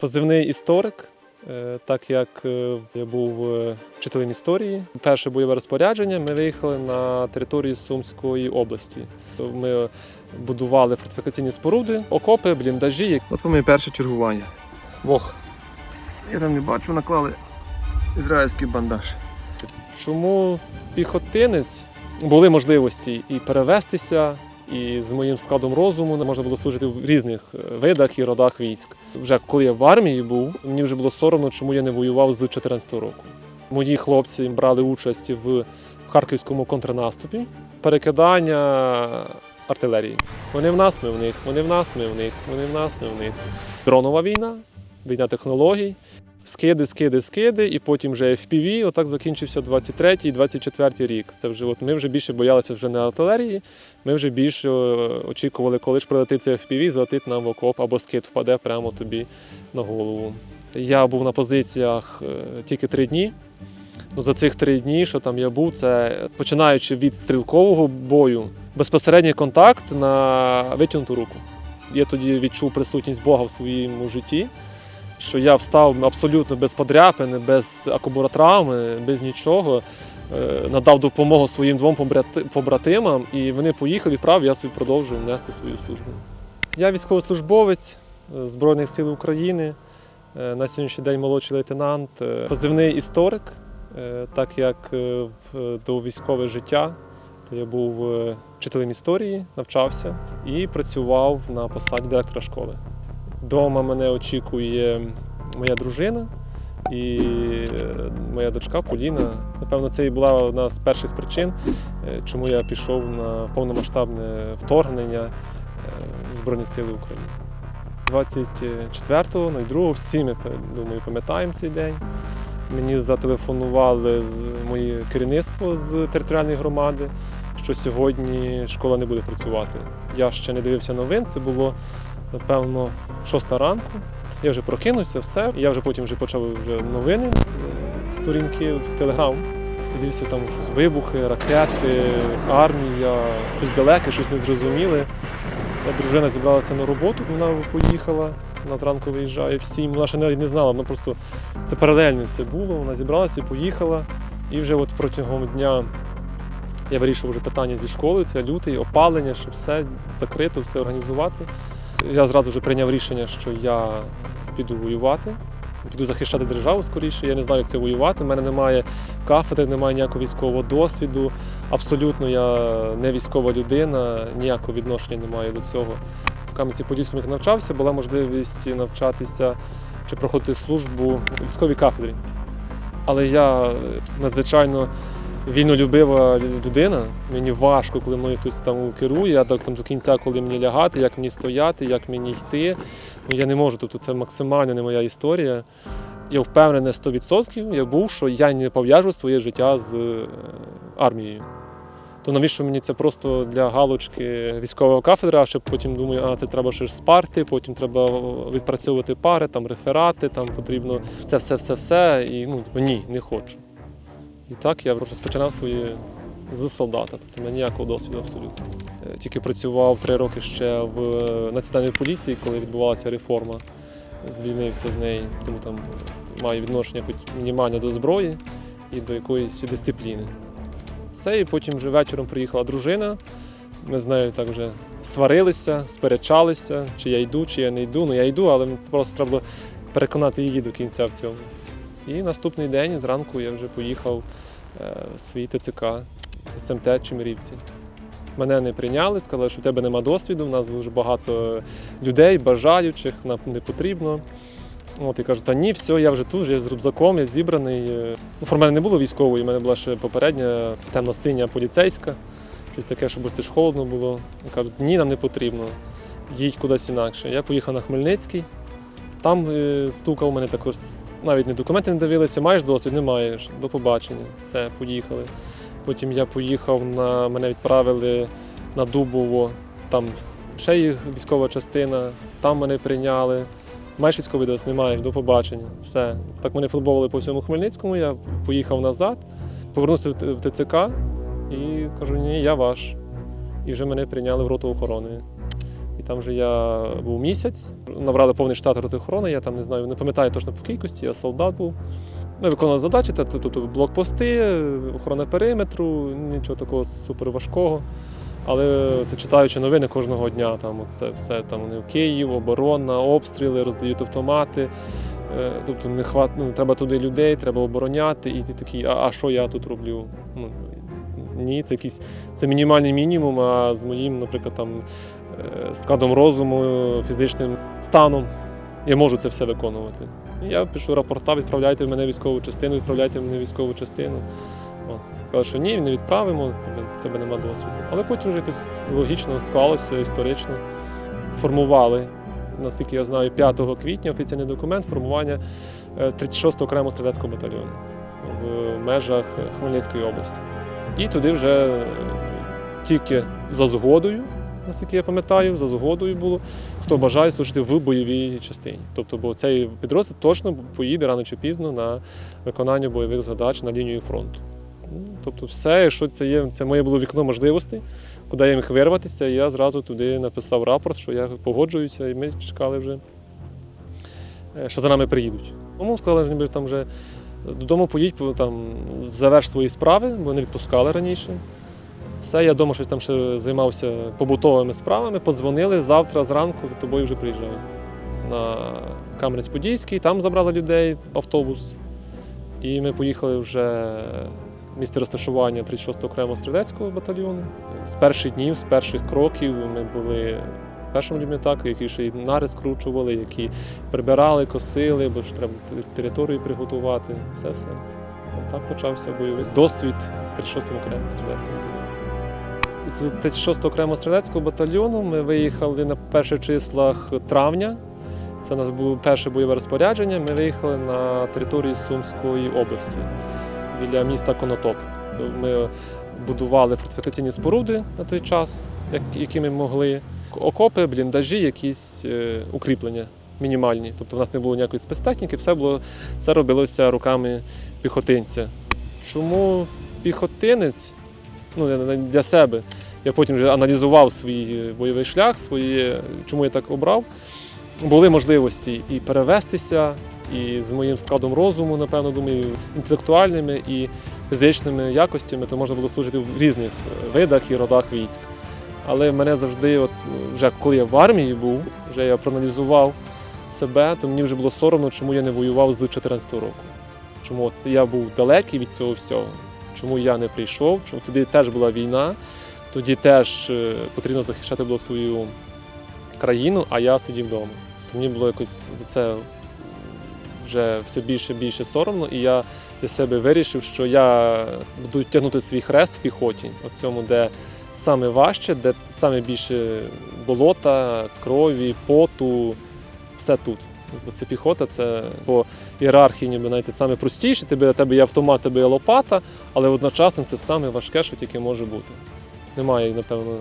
Позивний історик, е, так як е, я був е, вчителем історії. Перше бойове розпорядження ми виїхали на територію Сумської області. Ми будували фортифікаційні споруди, окопи, бліндажі. От моє перше чергування. Вох. Я там не бачу, наклали ізраїльський бандаж. Чому піхотинець були можливості і перевестися, і з моїм складом розуму можна було служити в різних е, видах і родах військ. Вже коли я в армії був, мені вже було соромно, чому я не воював з 14 року. Мої хлопці брали участь в харківському контрнаступі, перекидання артилерії. Вони в нас, ми в них, вони в нас, ми в них, вони в нас, ми в них. Дронова війна, війна технологій. Скиди, скиди, скиди, і потім вже FPV, отак закінчився 23-й, 24-й рік. Це вже от ми вже більше боялися вже не артилерії. Ми вже більше е, очікували, коли ж прилетить цей FPV, залетить нам в окоп або скид впаде прямо тобі на голову. Я був на позиціях е, тільки три дні. Ну, за цих три дні, що там я був, це починаючи від стрілкового бою, безпосередній контакт на витягнуту руку. Я тоді відчув присутність Бога в своєму житті що я встав абсолютно без подряпини, без акубаротравми, без нічого. е, Надав допомогу своїм двом побратимам, і вони поїхали, відправ, я собі продовжую нести свою службу. Я військовослужбовець е, Збройних сил України, е, на сьогоднішній день молодший лейтенант, позивний історик, так як до військове життя. То я був вчителем історії, навчався і працював на посаді директора школи. Дома мене очікує моя дружина і е, моя дочка Поліна. Напевно, це і була одна з перших причин, е, чому я пішов на повномасштабне вторгнення е, Збройних сил України. 24-го, ну і 2 всі ми думаю, пам'ятаємо цей день. Мені зателефонували моє керівництво з територіальної громади, що сьогодні школа не буде працювати. Я ще не дивився новин, це було напевно, шоста ранку. Я вже прокинувся, все. Я вже потім вже почав вже новини, е, сторінки в Телеграм. Дивився там щось вибухи, ракети, армія, щось далеке, щось незрозуміле. Дружина зібралася на роботу, вона поїхала, вона зранку виїжджає в сім. Вона ще навіть не знала, вона просто це паралельно все було. Вона зібралася і поїхала. І вже от протягом дня я вирішив вже питання зі школою, це лютий, опалення, щоб все закрито, все організувати. Я зразу вже прийняв рішення, що я піду воювати, піду захищати державу скоріше. Я не знаю, як це воювати. У мене немає кафедри, немає ніякого військового досвіду. Абсолютно я не військова людина, ніякого відношення не маю до цього. В Кам'янці-Подільському навчався, була можливість навчатися чи проходити службу у військовій кафедрі. Але я надзвичайно вільнолюбива людина. Мені важко, коли мною хтось там керує. Я так там до кінця, коли мені лягати, як мені стояти, як мені йти. Ну, я не можу. Тобто це максимально не моя історія. Я впевнений 100%, я був, що я не пов'яжу своє життя з е, армією. То навіщо мені це просто для галочки військового кафедра, щоб потім думаю, а це треба ще ж спарти, потім треба відпрацьовувати пари, там реферати, там потрібно це все, все, все. І ну, типу, ні, не хочу. І так я розпочинав своє з солдата, тобто мене ніякого досвіду абсолютно. Е, Тільки працював три роки ще в е, національній поліції, коли відбувалася реформа. Звільнився з неї, тому там маю відношення хоч мінімальне до зброї і до якоїсь дисципліни. Все, і потім вже вечором приїхала дружина. Ми з нею так вже сварилися, сперечалися, чи я йду, чи я не йду. Ну я йду, але просто треба було переконати її до кінця в цьому. І наступний день зранку я вже поїхав е, в свій ТЦК СМТ Чемерівці. Мене не прийняли, сказали, що в тебе нема досвіду, в нас дуже багато людей, бажаючих, нам не потрібно. От я кажу, та ні, все, я вже тут, я з рюкзаком, я зібраний. Е, Ну, формально не було військової, в мене була ще попередня темно-синя поліцейська, щось таке, щоб це ж холодно було. Кажуть, ні, нам не потрібно, їдь кудись інакше. Я поїхав на Хмельницький, там е, стукав мене також, навіть не документи не дивилися, маєш досвід, не маєш. До побачення. Все, поїхали. Потім я поїхав на мене відправили на Дубово, там ще є військова частина, там мене прийняли. Маєш військовий досвід, не маєш, до побачення. Все. Так мене футболили по всьому Хмельницькому, я поїхав назад, повернувся в ТЦК і кажу, ні, я ваш. І вже мене прийняли в роту охорони. І там вже я був місяць. Набрали повний штат роти охорони. Я там не знаю, не пам'ятаю точно по кількості, я солдат був. Ми виконували задачі, тобто блокпости, охорона периметру, нічого такого суперважкого. Але це читаючи новини кожного дня, там це все там вони Київ, оборона, обстріли, роздають автомати. Е, Тобто не хват, ну, треба туди людей, треба обороняти, і ти такий, а, а що я тут роблю? Ну, ні, це якийсь це мінімальний мінімум, а з моїм, наприклад, там складом розуму, фізичним станом я можу це все виконувати. Я пишу рапорта, відправляйте в мене військову частину, відправляйте мене військову частину. Казали, що ні, не відправимо, тебе, тебе нема досвіду. Але потім вже якось логічно склалося, історично. Сформували, наскільки я знаю, 5 квітня офіційний документ формування е, 36-го окремого стрілецького батальйону в межах Хмельницької області. І туди вже е, тільки за згодою, наскільки я пам'ятаю, за згодою було, хто бажає служити в бойовій частині. Тобто, бо цей підрозділ точно поїде рано чи пізно на виконання бойових задач на лінію фронту. Тобто, все, якщо це є, це моє було вікно можливостей, куди я міг вирватися, я зразу туди написав рапорт, що я погоджуюся, і ми чекали вже, е, що за нами приїдуть. Тому сказали, що ніби там вже додому поїдь, там заверш свої справи, бо не відпускали раніше. Все, я вдома щось там ще займався побутовими справами, подзвонили, завтра зранку за тобою вже приїжджають. На Кам'янець-Подільський, там забрали людей, автобус. І ми поїхали вже в місце розташування 36-го окремого стрілецького батальйону. З перших днів, з перших кроків ми були першими людьми, так, які ще й нари скручували, які прибирали, косили, бо ж треба територію приготувати, все-все. Так почався бойовий досвід 36-го окремого стрілецького батальйону. З 36-го окремого стрілецького батальйону ми виїхали на перших числах травня. Це у нас було перше бойове розпорядження. Ми виїхали на територію Сумської області біля міста Конотоп. Ми будували фортифікаційні споруди на той час, які ми могли. Окопи, бліндажі, якісь е, укріплення мінімальні. Тобто в нас не було ніякої спецтехніки, все було все робилося руками піхотинця. Чому піхотинець? Ну, для себе. Я потім вже аналізував свій бойовий шлях, свої, чому я так обрав. Були можливості і перевестися, і з моїм складом розуму, напевно, думаю, інтелектуальними і фізичними якостями, то можна було служити в різних е, видах і родах військ. Але мене завжди, от вже коли я в армії був, вже я проаналізував себе, то мені вже було соромно, чому я не воював з 14 року. Чому от я був далекий від цього всього, чому я не прийшов, чому тоді теж була війна, тоді теж е, потрібно захищати було свою країну, а я сидів вдома. То мені було якось за це вже все більше і більше соромно, і я для себе вирішив, що я буду тягнути свій хрест в піхоті, от цьому, де саме важче, де саме більше болота, крові, поту, все тут. Це піхота, це по ієрархії, ніби знаєте, саме простіше, тебе, тебе є автомат, тебе є лопата, але одночасно це саме важке, що тільки може бути. Немає, напевно,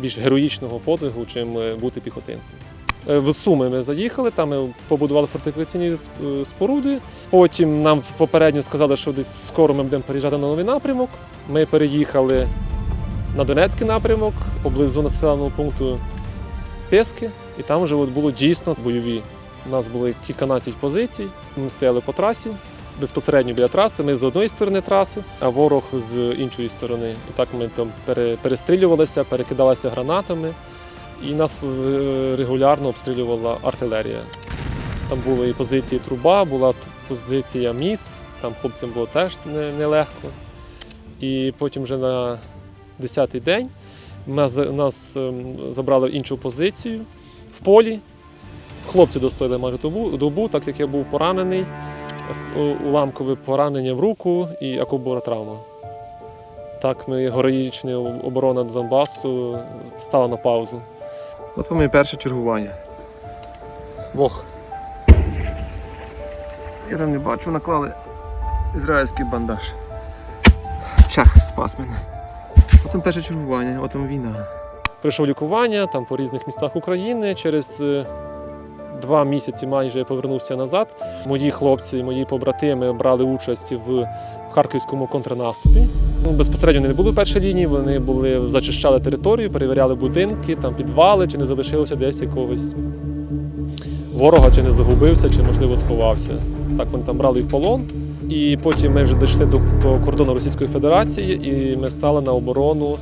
більш героїчного подвигу, чим е, бути піхотинцем. Е, В Суми ми заїхали, там ми побудували фортифікаційні е, споруди. Потім нам попередньо сказали, що десь скоро ми будемо переїжджати на новий напрямок. Ми переїхали на Донецький напрямок, поблизу населеного пункту Пески, і там вже от було дійсно бойові. У нас були кільканадцять позицій. Ми стояли по трасі безпосередньо біля траси. Ми з одної сторони траси, а ворог з іншої сторони. І так ми там перестрілювалися, перекидалися гранатами, і нас е, регулярно обстрілювала артилерія. Там були і позиції труба, була позиція міст, там хлопцям було теж не- нелегко. І потім вже на 10-й день нас ем, забрали в іншу позицію в полі. Хлопці достояли майже добу, добу, так як я був поранений, уламкове поранення в руку і акубора травма. Так, ми героїчна оборона Донбасу стала на паузу. От вам і перше чергування. Вог. Я там не бачу, наклали ізраїльський бандаж. Чах спас мене. От там перше чергування, от там війна. Пройшов лікування там по різних містах України. Через е, два місяці майже я повернувся назад. Мої хлопці, мої побратими брали участь в харківському контрнаступі. Ну, безпосередньо вони не були в першій лінії, вони були зачищали територію, перевіряли будинки, там підвали, чи не залишилося десь якогось ворога, чи не загубився, чи можливо сховався. Так вони там брали і в полон. І потім ми вже дійшли до, до кордону Російської Федерації, і ми стали на оборону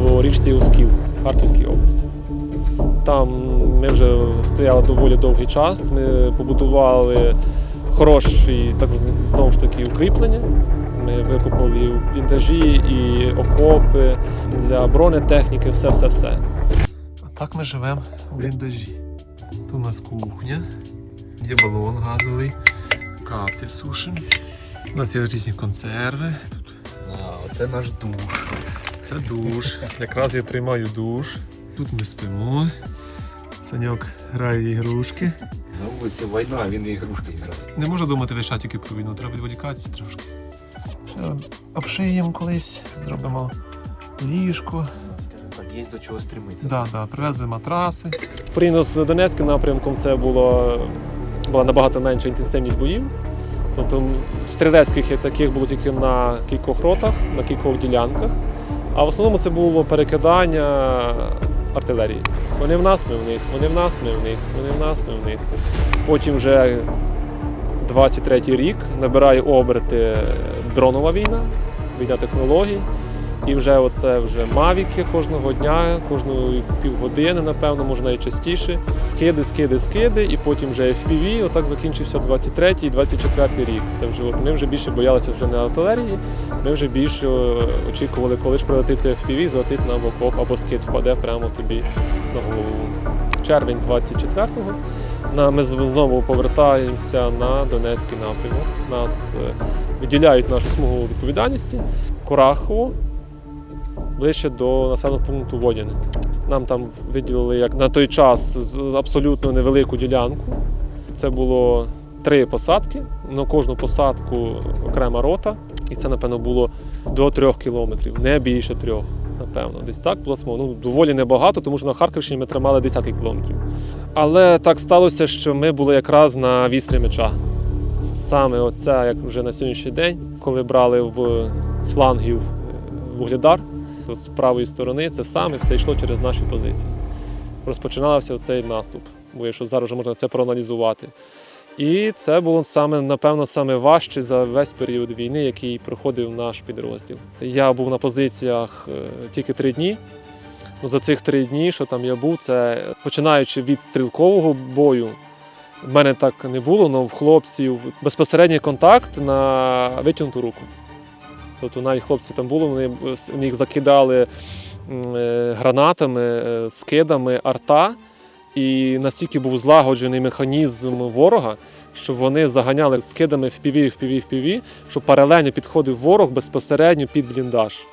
в річці Оскіл Харківській області. Там ми вже стояли доволі довгий час. Ми побудували хороші, так знову ж таки, укріплення. Ми викопали і і окопи для бронетехніки, все, все, все. А так ми живемо в бліндажі. Тут у нас кухня, є балон газовий, капці сушимо. У нас є різні консерви. Тут А, оце наш душ. це душ. Якраз я приймаю душ. Тут ми спимо. Саньок грає ігрушки. На вулиці війна, а він ігрушки грає. Не можу думати лише тільки про війну, треба відволікатися трошки. Ще обшиємо колись, зробимо ліжко. Так, є до чого стремитися. Да, да, привезли матраси. Порівняно з Донецьким напрямком це було, була набагато менша інтенсивність боїв. Тобто стрілецьких таких було тільки на кількох ротах, на кількох ділянках. А в основному це було перекидання артилерії. Вони в нас, ми в них, вони в нас, ми в них, вони в нас, ми в них. Потім вже 23-й рік набирає оберти дронова війна, війна технологій. І вже оце вже мавіки кожного дня, кожної півгодини, напевно, може навіть частіше. Скиди, скиди, скиди, і потім вже FPV. Отак закінчився 23-й і 24-й рік. Це вже ми вже більше боялися вже не артилерії. Ми вже більше е, очікували, коли ж прилетить цей FPV, залетить нам окоп або скид впаде прямо тобі на голову. Червень 24-го. Ми знову повертаємося на Донецький напрямок. Нас е, виділяють нашу смугу відповідальності. Курахово, ближче до населеного пункту Водяне. Нам там виділили як на той час абсолютно невелику ділянку. Це було три посадки. На кожну посадку окрема рота. І це, напевно, було до трьох кілометрів, не більше трьох. Напевно, десь так було. Ну, доволі небагато, тому що на Харківщині ми тримали десятки кілометрів. Але так сталося, що ми були якраз на вістрі меча. Саме оце, як вже на сьогоднішній день, коли брали в, з флангів е, вугледар, то з правої сторони це саме все йшло через наші позиції. Розпочинався цей наступ, бо якщо зараз вже можна це проаналізувати. І це було саме, напевно, саме важче за весь період війни, який проходив наш підрозділ. Я був на позиціях е, тільки три дні. Ну, за цих три дні, що там я був, це починаючи від стрілкового бою, в мене так не було, але в хлопців безпосередній контакт на витягнуту руку. Тобто навіть хлопці там були, вони їх закидали е, гранатами, е, скидами, арта. І настільки був злагоджений механізм ворога, що вони заганяли скидами в піві, в піві, в піві, щоб паралельно підходив ворог безпосередньо під бліндаж.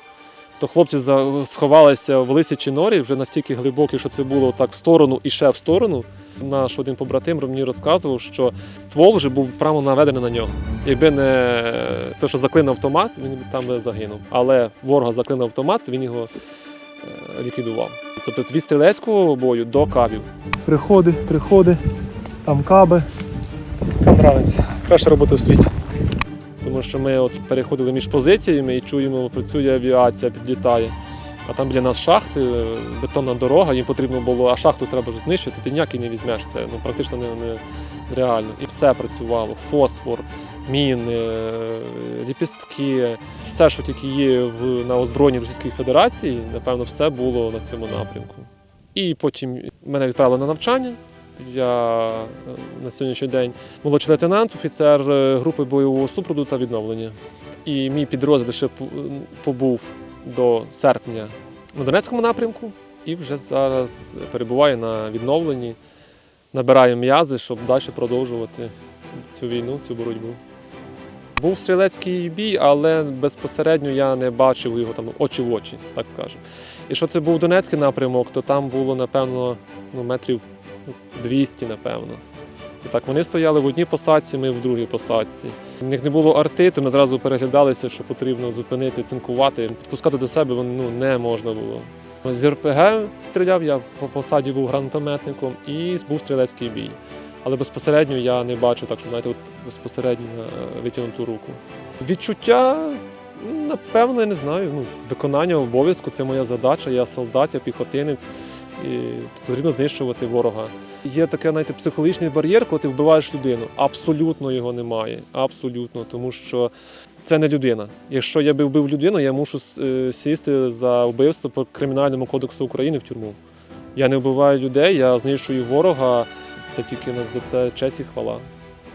То хлопці сховалися в лисячій норі вже настільки глибокі, що це було так в сторону і ще в сторону. Наш один побратим мені розказував, що ствол вже був прямо наведений на нього. Якби не те, що заклинив автомат, він б там би загинув. Але ворога заклинив автомат, він його е, ліквідував. Тобто від стрілецького бою до кабів. приходи, приходи, там каби. Понравиться. Перша робота в світі. Тому що ми от переходили між позиціями і чуємо, працює авіація, підлітає. А там біля нас шахти, е, бетонна дорога, їм потрібно було, а шахту треба ж знищити, ти ніякий не візьмеш. Це ну, практично не, не. І все працювало: фосфор, міни, е, ліпістки, все, що тільки є в, на озброєнні Російської Федерації, напевно, все було на цьому напрямку. І потім мене відправили на навчання. Я е, на сьогоднішній день молодший лейтенант, офіцер е, групи бойового супроводу та відновлення. І мій підрозділ ще побув до серпня на Донецькому напрямку і вже зараз перебуває на відновленні, набирає м'язи, щоб далі продовжувати цю війну, цю боротьбу. Був стрілецький бій, але безпосередньо я не бачив його там очі в очі, так скажемо. І що це був Донецький напрямок, то там було, напевно, ну, метрів 200, напевно. І так вони стояли в одній посадці, ми в другій посадці. У них не було арти, то ми зразу переглядалися, що потрібно зупинити, цинкувати. Підпускати до себе ну, не можна було. З РПГ стріляв, я по посаді був гранатометником і був стрілецький бій. Але безпосередньо я не бачив так, що знаєте, от безпосередньо витягнуту руку. Відчуття напевно, я не знаю. Ну, виконання обов'язку це моя задача. Я солдат, я піхотинець, і потрібно знищувати ворога. Є таке, знаєте, психологічний бар'єр, коли ти вбиваєш людину. Абсолютно його немає. Абсолютно, тому що це не людина. Якщо я би вбив людину, я мушу е, сісти за вбивство по кримінальному кодексу України в тюрму. Я не вбиваю людей, я знищую ворога. Це тільки за це честь і хвала.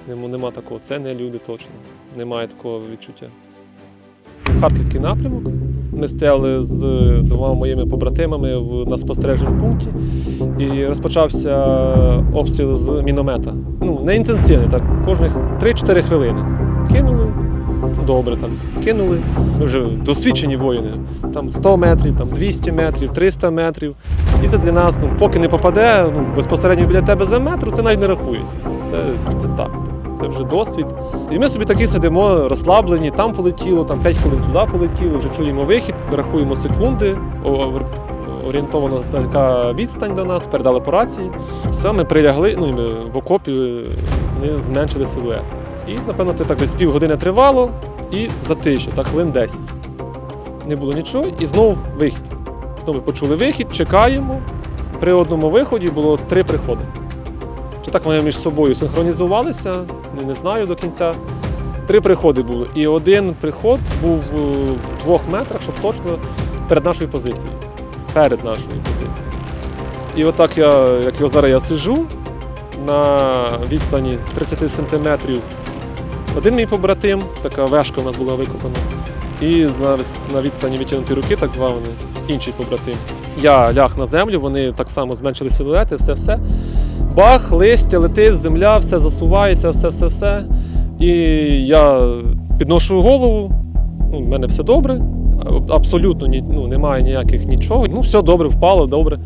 Нема такого. Це не люди точно. Немає такого відчуття. Харківський напрямок. Ми стояли з двома моїми побратимами в, на спостережному пункті і розпочався обстріл з міномета. Ну, не інтенсивний, так, кожних 3-4 хвилини. Кинули, добре там, кинули. Ми вже досвідчені воїни. Там 100 метрів, там 200 метрів, 300 метрів. І це для нас, ну, поки не попаде ну, безпосередньо біля тебе за метр, це навіть не рахується. Це, це так. Це вже досвід. І ми собі такі сидимо розслаблені, там полетіло, там 5 хвилин туди полетіло, вже чуємо вихід, рахуємо секунди, орієнтовано така відстань до нас, передали по рації. Все, ми прилягли, ну і ми в окопі е, зменшили силует. І, напевно, це так десь півгодини тривало і затишя, так хвилин 10. Не було нічого, і знову вихід. Знову почули вихід, чекаємо. При одному виході було три приходи. Чи так вони між собою синхронізувалися, не, знаю до кінця. Три приходи було. І один приход був е, в двох метрах, щоб точно перед нашою позицією. Перед нашою позицією. І отак я, як його зараз я сижу на відстані 30 сантиметрів. Один мій побратим, така вешка у нас була викопана. І на відстані витягнутої руки, так два вони, інший побратим. Я ляг на землю, вони так само зменшили силуети, все-все. Бах, листя, летить, земля, все засувається, все-все-все. І я підношу голову, ну, в мене все добре, абсолютно ну, немає ніяких нічого. Ну, все добре, впало, добре.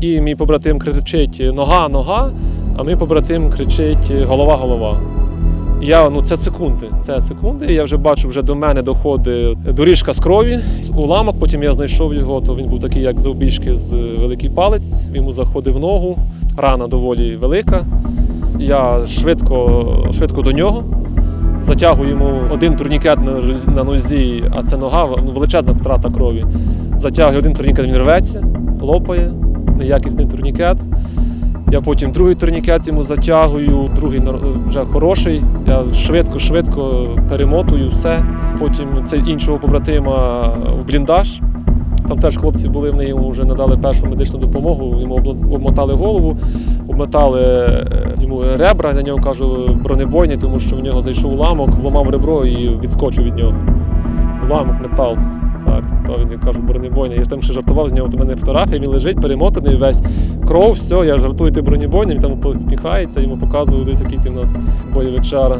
І мій побратим кричить нога, нога, а мій побратим кричить голова, голова. Я, ну це секунди. Це секунди. Я вже бачу, вже до мене доходить доріжка з крові, уламок. Потім я знайшов його, то він був такий, як завбільшки з великий палець. Йому заходив ногу. Рана доволі велика. Я швидко, швидко до нього. Затягую йому один турнікет на нозі, а це нога, ну, величезна втрата крові. Затягую один турнікет, він рветься, лопає, неякісний турнікет. Я потім другий турнікет йому затягую, другий вже хороший. Я швидко-швидко перемотую все. Потім це іншого побратима в бліндаж. Там теж хлопці були, вони йому вже надали першу медичну допомогу, йому обмотали голову, обмотали е, йому ребра, на нього кажу бронебойні, тому що в нього зайшов уламок, вламав ребро і відскочив від нього. Уламок, метал. Так, то він я кажу, бронебойний. Я ж там ще жартував з нього, в мене фотографія, він лежить, перемотаний весь кров, все, я жартую ти бронебойний, він там посміхається, йому показую десь який ти в нас бойовичара.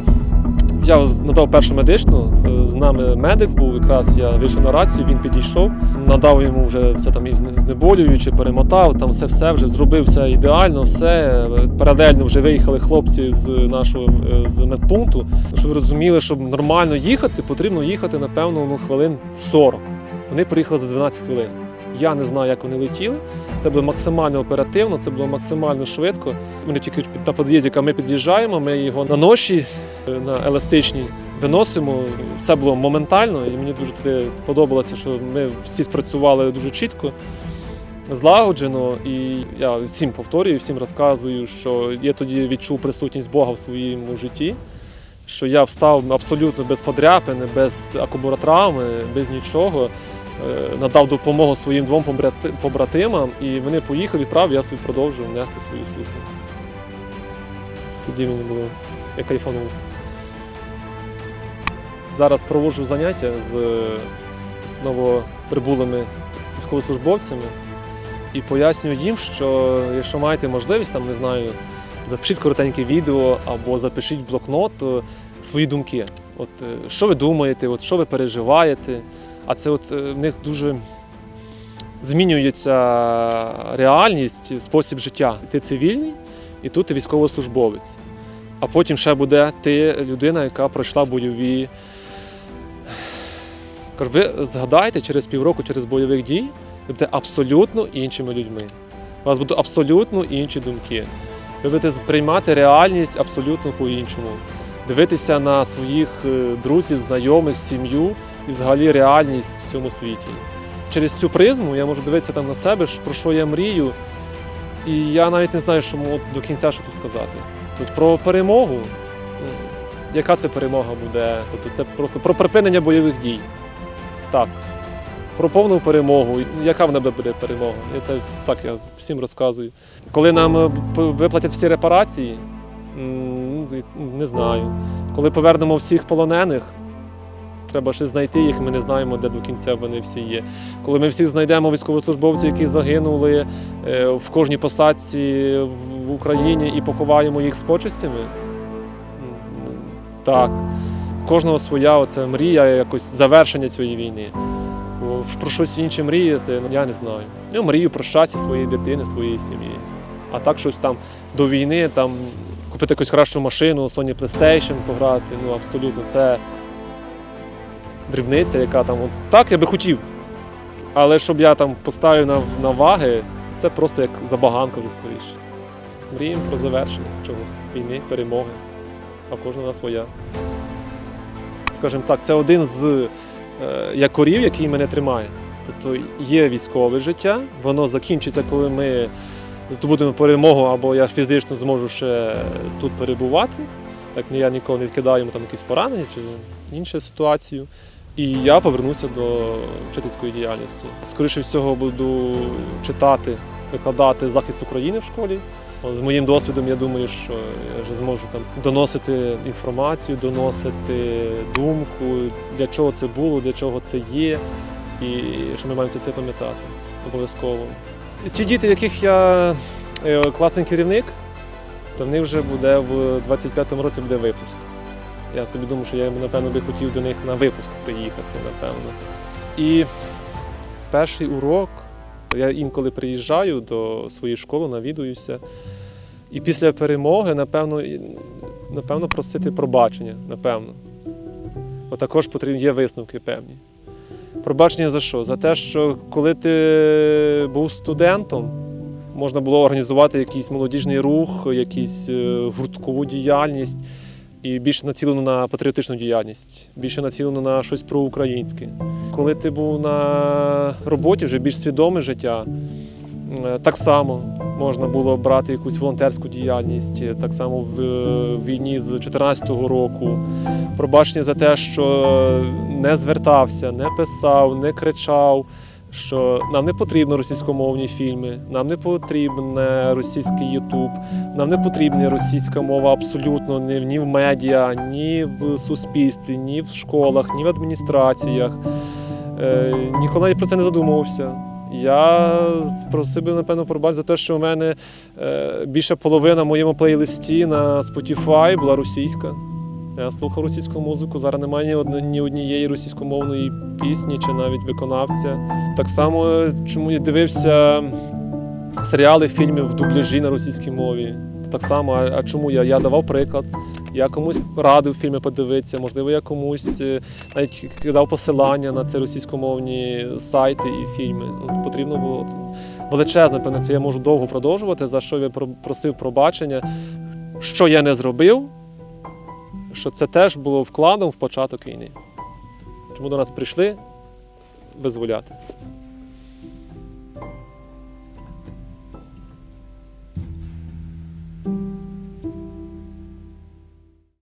Я надав першу медичну, е, з нами медик був, якраз я вийшов на рацію, він підійшов, надав йому вже все там і зне- знеболюючи, перемотав, там все все вже зробив все ідеально, все. Е, Паралельно вже виїхали хлопці з нашого е, з медпункту. Щоб ви розуміли, щоб нормально їхати, потрібно їхати, напевно, ну, хвилин 40. Вони приїхали за 12 хвилин. Я не знаю, як вони летіли. Це було максимально оперативно, це було максимально швидко. Ми тільки на під'їзді, ми під'їжджаємо, ми його на ноші, е, на еластичній виносимо. Все було моментально, і мені дуже туди сподобалося, що ми всі спрацювали дуже чітко, злагоджено. І я всім повторюю, всім розказую, що я тоді відчув присутність Бога в своєму житті. Що я встав абсолютно без подряпини, без акубаротравми, без нічого. Е, Надав допомогу своїм двом побратимам, і вони поїхали, відправив, я собі продовжив нести свою службу. Тоді мені було я кайфанув. Зараз проводжу заняття з новоприбулими військовослужбовцями і пояснюю їм, що якщо маєте можливість, там не знаю, запишіть коротеньке відео або запишіть блокнот е, свої думки. От е, що ви думаєте, от що ви переживаєте. А це от е, в них дуже змінюється реальність, спосіб життя. Ти цивільний, і тут ти військовослужбовець. А потім ще буде ти людина, яка пройшла бойові. Ви згадайте через півроку, через бойових дій, ви будете абсолютно іншими людьми. У вас будуть абсолютно інші думки. Ви будете сприймати реальність абсолютно по-іншому. Дивитися на своїх е, друзів, знайомих, сім'ю і взагалі реальність в цьому світі. Через цю призму я можу дивитися там на себе, про що я мрію. І я навіть не знаю, що до кінця що тут сказати. Тут про перемогу. Яка це перемога буде? Тобто це просто про припинення бойових дій. Так. Про повну перемогу. Яка в тебе буде перемога? Я це так я всім розказую. Коли нам е, виплатять всі репарації, не знаю. Коли повернемо всіх полонених, треба ще знайти їх, ми не знаємо, де до кінця вони всі є. Коли ми всіх знайдемо військовослужбовців, які загинули е, в кожній посадці в- в Україні і поховаємо їх з почестями. Так. В кожного своя оця мрія, якось завершення цієї війни. Про щось інше мріяти, ну, я не знаю. Я мрію про щастя своєї дитини, своєї сім'ї. А так щось там до війни, там купити якусь кращу машину, Sony PlayStation пограти, ну абсолютно це дрібниця, яка там. От, так я би хотів. Але щоб я там поставив на, на ваги, це просто як забаганка скоріше. Мріємо про завершення чогось, війни, перемоги, а кожна своя. Скажімо так, це один з е, якорів, який мене тримає. Тобто є військове життя, воно закінчиться, коли ми здобудемо перемогу, або я фізично зможу ще тут перебувати. Так я ніколи не відкидаю там якісь поранення чи іншу ситуацію. І я повернуся до вчительської діяльності. Скоріше всього буду читати, викладати захист України в школі. З моїм досвідом я думаю, що я вже зможу там доносити інформацію, доносити думку, для чого це було, для чого це є, і що ми маємо це все пам'ятати обов'язково. Ті діти, яких я е, класний керівник, то в них вже буде в 25-му році буде випуск. Я собі думаю, що я напевно би хотів до них на випуск приїхати, напевно. І перший урок, я інколи приїжджаю до своєї школи, навідуюся. І після перемоги, напевно, напевно, просити пробачення, напевно. Бо також потрібні є висновки певні. Пробачення за що? За те, що коли ти був студентом, можна було організувати якийсь молодіжний рух, якусь е, гурткову діяльність і більше націлено на патріотичну діяльність, більше націлено на щось проукраїнське. Коли ти був на роботі, вже більш свідоме життя, е, так само можна було брати якусь волонтерську діяльність, так само в е, війні з 2014 року. Пробачення за те, що не звертався, не писав, не кричав. Що нам не потрібно російськомовні фільми, нам не потрібен російський Ютуб, нам не потрібна російська мова абсолютно ні, в медіа, ні в суспільстві, ні в школах, ні в адміністраціях. Е, ніколи про це не задумувався. Я просив би, напевно, пробачити за те, що у мене е, більше половина в моєму плейлисті на Spotify була російська. Я слухав російську музику. Зараз немає ні, однієї російськомовної пісні чи навіть виконавця. Так само, е, чому я дивився серіали, фільми в дубляжі на російській мові. Так само, а, а чому я? Я давав приклад. Я комусь радив фільми подивитися, можливо, я комусь е, навіть кидав посилання на ці російськомовні сайти і фільми. Ну, потрібно було величезне, певне, це я можу довго продовжувати, за що я просив пробачення, що я не зробив, що це теж було вкладом в початок війни. Чому до нас прийшли визволяти?